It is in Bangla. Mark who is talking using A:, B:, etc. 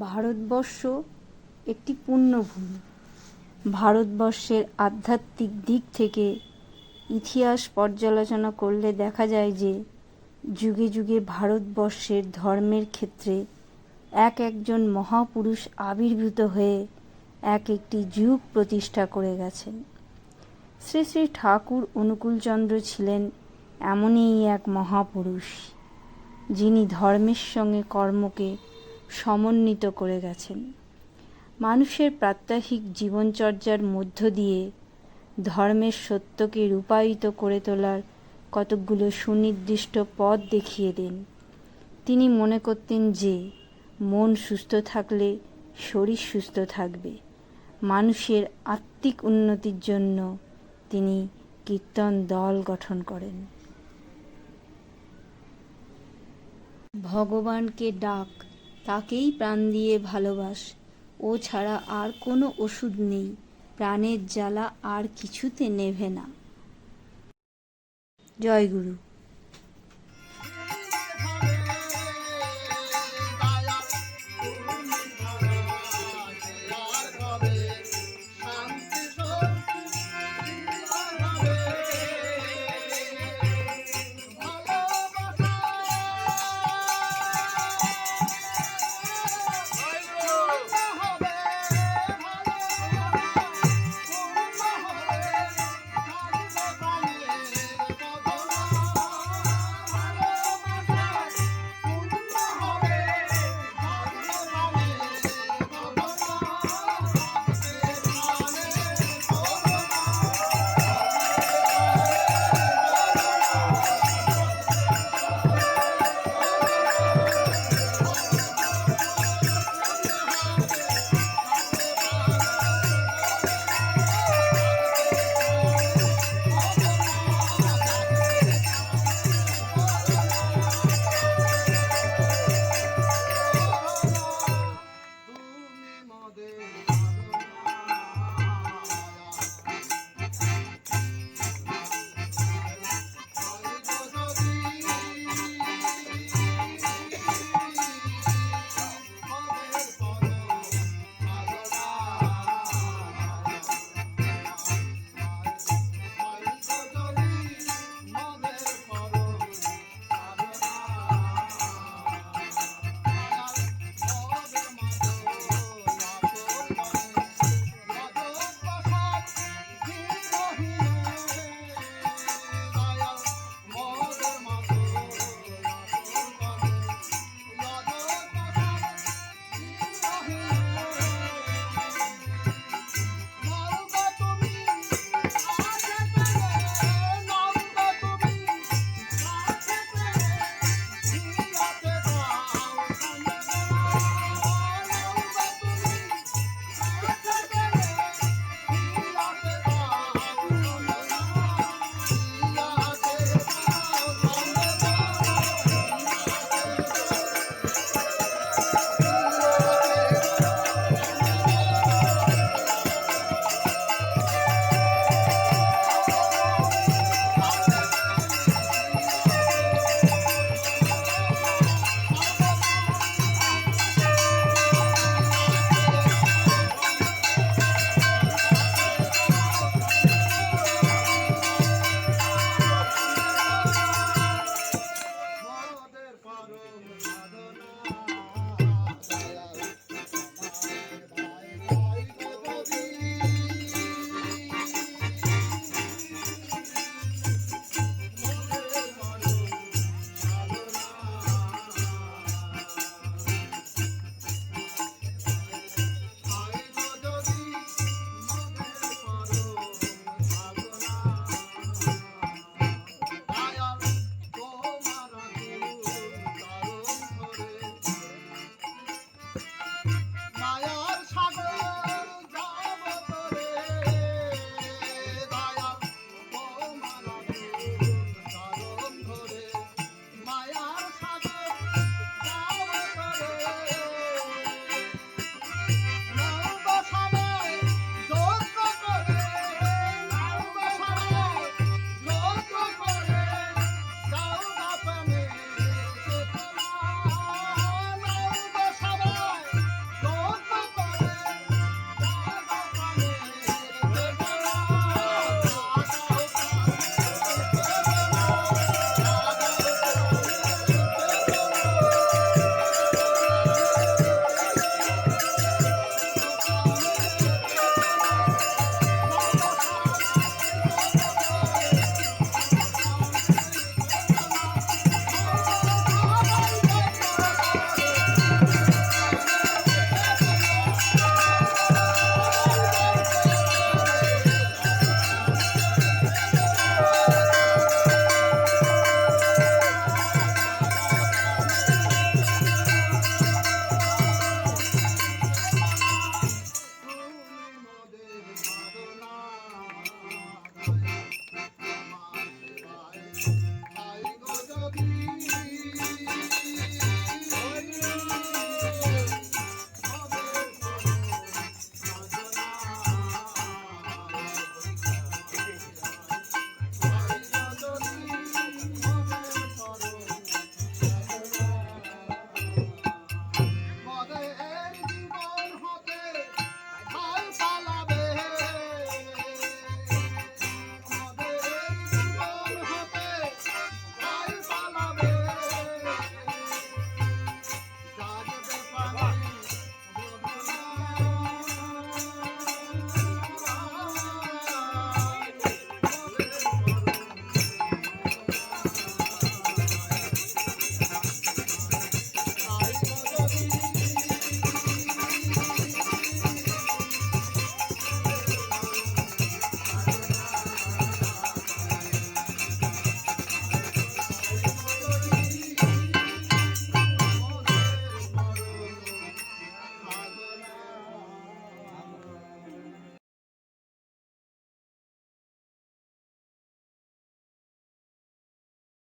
A: ভারতবর্ষ একটি পুণ্যভূমি ভারতবর্ষের আধ্যাত্মিক দিক থেকে ইতিহাস পর্যালোচনা করলে দেখা যায় যে, যুগে যুগে ভারতবর্ষের ধর্মের ক্ষেত্রে এক একজন মহাপুরুষ আবির্ভূত হয়ে এক একটি যুগ প্রতিষ্ঠা করে গেছেন। শ্রী শ্রী ঠাকুর অনুকূলচন্দ্র ছিলেন এমনই এক মহাপুরুষ, যিনি ধর্মের সঙ্গে কর্মকে সমন্বিত করে গেছেন। মানুষের প্রাত্যহিক জীবনচর্যার মধ্য দিয়ে ধর্মের সত্যকে রূপায়িত করে তোলার কতকগুলো সুনির্দিষ্ট পথ দেখিয়ে দেন। তিনি মনে করতেন যে, মন সুস্থ থাকলে শরীর সুস্থ থাকবে। মানুষের আত্মিক উন্নতির জন্য তিনি কীর্তন দল গঠন করেন। ভগবানকে ডাক তাকেই প্রাণ দিয়ে ভালোবাস। ও ছাড়া আর কোনো ওষুধ নেই। প্রাণের জ্বালা আর কিছুতে নেভে না। জয় Thank
B: you.